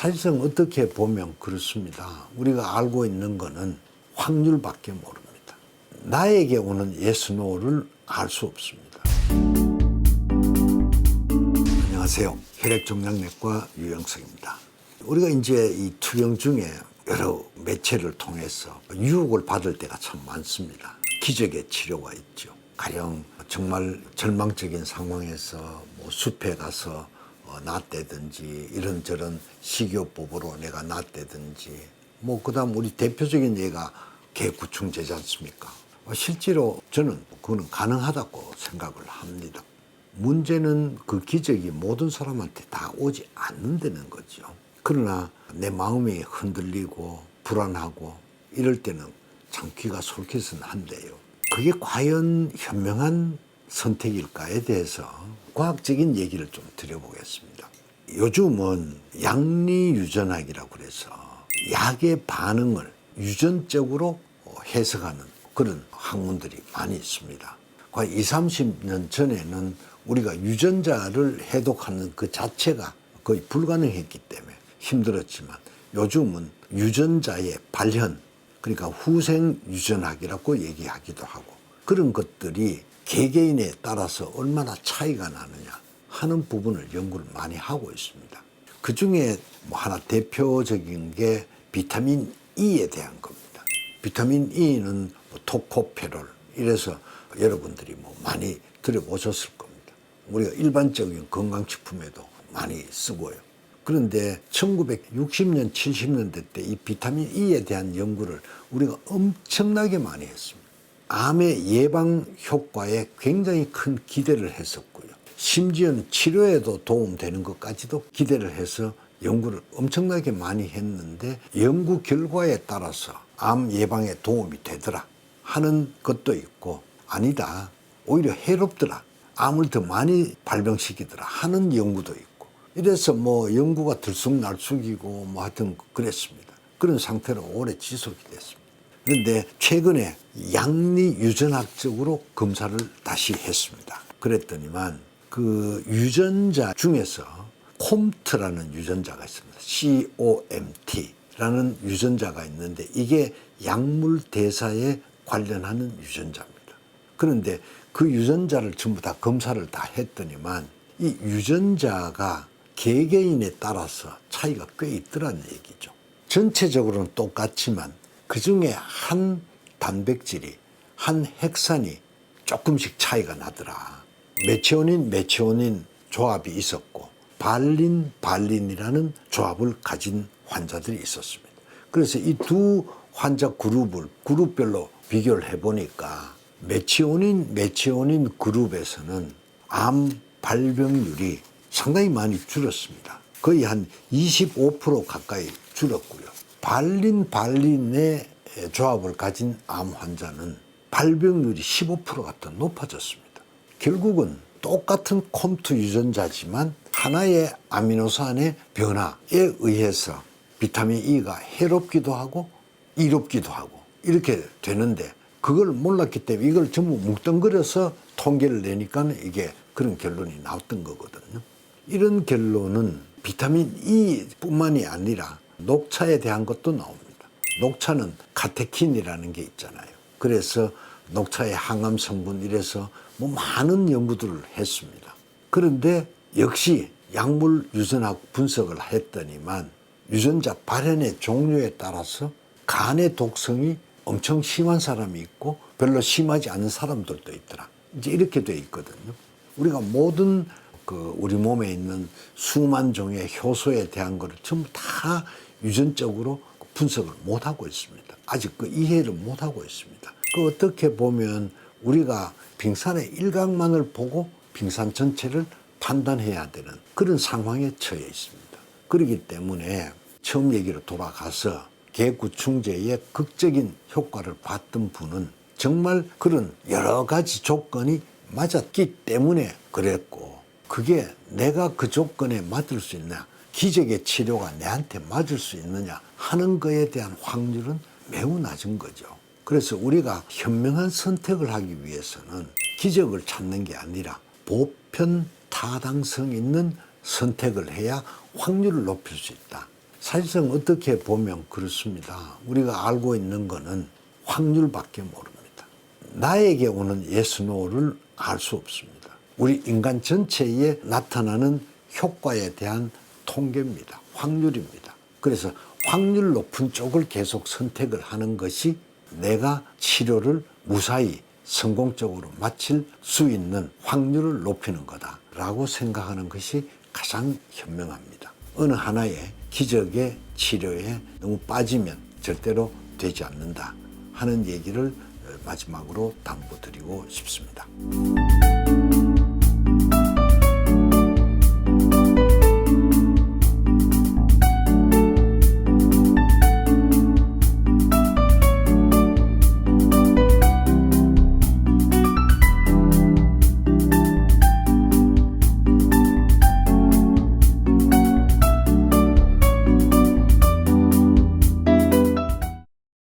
사실상 어떻게 보면 그렇습니다. 우리가 알고 있는 거는 확률밖에 모릅니다. 나에게 오는 no를 알 수 없습니다. 안녕하세요. 혈액종양내과 유영석입니다. 우리가 이제 이 투병 중에 여러 매체를 통해서 유혹을 받을 때가 참 많습니다. 기적의 치료가 있죠. 가령 정말 절망적인 상황에서 뭐 숲에 가서 어, 낫대든지 이런저런 식이요법으로 내가 낫대든지 뭐 그다음 우리 대표적인 예가 개구충제지 않습니까? 어, 실제로 저는 그거는 가능하다고 생각을 합니다. 문제는 그 기적이 모든 사람한테 다 오지 않는다는 거죠. 그러나 내 마음이 흔들리고 불안하고 이럴 때는 참 귀가 솔깃은 한데요. 그게 과연 현명한 선택일까에 대해서 과학적인 얘기를 좀 드려보겠습니다. 요즘은 양리유전학이라고 그래서 약의 반응을 유전적으로 해석하는 그런 학문들이 많이 있습니다. 과연 20, 30년 전에는 우리가 유전자를 해독하는 그 자체가 거의 불가능했기 때문에 힘들었지만 요즘은 유전자의 발현, 그러니까 후생 유전학이라고 얘기하기도 하고 그런 것들이 개개인에 따라서 얼마나 차이가 나느냐 하는 부분을 연구를 많이 하고 있습니다. 그 중에 뭐 하나 대표적인 게 비타민 E에 대한 겁니다. 비타민 E는 뭐 토코페롤 이래서 여러분들이 뭐 많이 들어보셨을 겁니다. 우리가 일반적인 건강식품에도 많이 쓰고요. 그런데 1960년, 70년대 때 이 비타민 E에 대한 연구를 우리가 엄청나게 많이 했습니다. 암의 예방 효과에 굉장히 큰 기대를 했었고요. 심지어는 치료에도 도움되는 것까지도 기대를 해서 연구를 엄청나게 많이 했는데 연구 결과에 따라서 암 예방에 도움이 되더라 하는 것도 있고 아니다. 오히려 해롭더라. 암을 더 많이 발병시키더라 하는 연구도 있고 이래서 뭐 연구가 들쑥날쑥이고 뭐 하여튼 그랬습니다. 그런 상태로 오래 지속이 됐습니다. 그런데 최근에 양리 유전학적으로 검사를 다시 했습니다. 그랬더니만 그 유전자 중에서 콤트라는 유전자가 있습니다. COMT라는 유전자가 있는데 이게 약물 대사에 관련하는 유전자입니다. 그런데 그 유전자를 전부 다 검사를 다 했더니만 이 유전자가 개개인에 따라서 차이가 꽤 있더라는 얘기죠. 전체적으로는 똑같지만 그 중에 한 단백질이 한 핵산이 조금씩 차이가 나더라. 메치오닌 메치오닌 조합이 있었고 발린 발린이라는 조합을 가진 환자들이 있었습니다. 그래서 이 두 환자 그룹을 그룹별로 비교를 해보니까 메치오닌 메치오닌 그룹에서는 암 발병률이 상당히 많이 줄었습니다. 거의 한 25% 가까이 줄었고요. 발린 발린의 조합을 가진 암 환자는 발병률이 15%가 더 높아졌습니다. 결국은 똑같은 콤투 유전자지만 하나의 아미노산의 변화에 의해서 비타민 E가 해롭기도 하고 이롭기도 하고 이렇게 되는데 그걸 몰랐기 때문에 이걸 전부 뭉뚱그려서 통계를 내니까 이게 그런 결론이 나왔던 거거든요. 이런 결론은 비타민 E뿐만이 아니라 녹차에 대한 것도 나옵니다. 녹차는 카테킨이라는 게 있잖아요. 그래서 녹차의 항암 성분 이래서 뭐 많은 연구들을 했습니다. 그런데 역시 약물 유전학 분석을 했더니만 유전자 발현의 종류에 따라서 간의 독성이 엄청 심한 사람이 있고 별로 심하지 않은 사람들도 있더라. 이제 이렇게 돼 있거든요. 우리가 모든 그 우리 몸에 있는 수만 종의 효소에 대한 것을 전부 다 유전적으로 분석을 못 하고 있습니다. 아직 그 이해를 못 하고 있습니다. 그 어떻게 보면 우리가 빙산의 일각만을 보고 빙산 전체를 판단해야 되는 그런 상황에 처해 있습니다. 그렇기 때문에 처음 얘기로 돌아가서 개구충제의 극적인 효과를 봤던 분은 정말 그런 여러 가지 조건이 맞았기 때문에 그랬고 그게 내가 그 조건에 맞을 수 있냐 기적의 치료가 내한테 맞을 수 있느냐 하는 거에 대한 확률은 매우 낮은 거죠. 그래서 우리가 현명한 선택을 하기 위해서는 기적을 찾는 게 아니라 보편 타당성 있는 선택을 해야 확률을 높일 수 있다. 사실상 어떻게 보면 그렇습니다. 우리가 알고 있는 거는 확률밖에 모릅니다. 나에게 오는 no를 알 수 없습니다. 우리 인간 전체에 나타나는 효과에 대한 통계입니다. 확률입니다. 그래서 확률 높은 쪽을 계속 선택을 하는 것이 내가 치료를 무사히 성공적으로 마칠 수 있는 확률을 높이는 거다라고 생각하는 것이 가장 현명합니다. 어느 하나의 기적의 치료에 너무 빠지면 절대로 되지 않는다 하는 얘기를 마지막으로 당부드리고 싶습니다.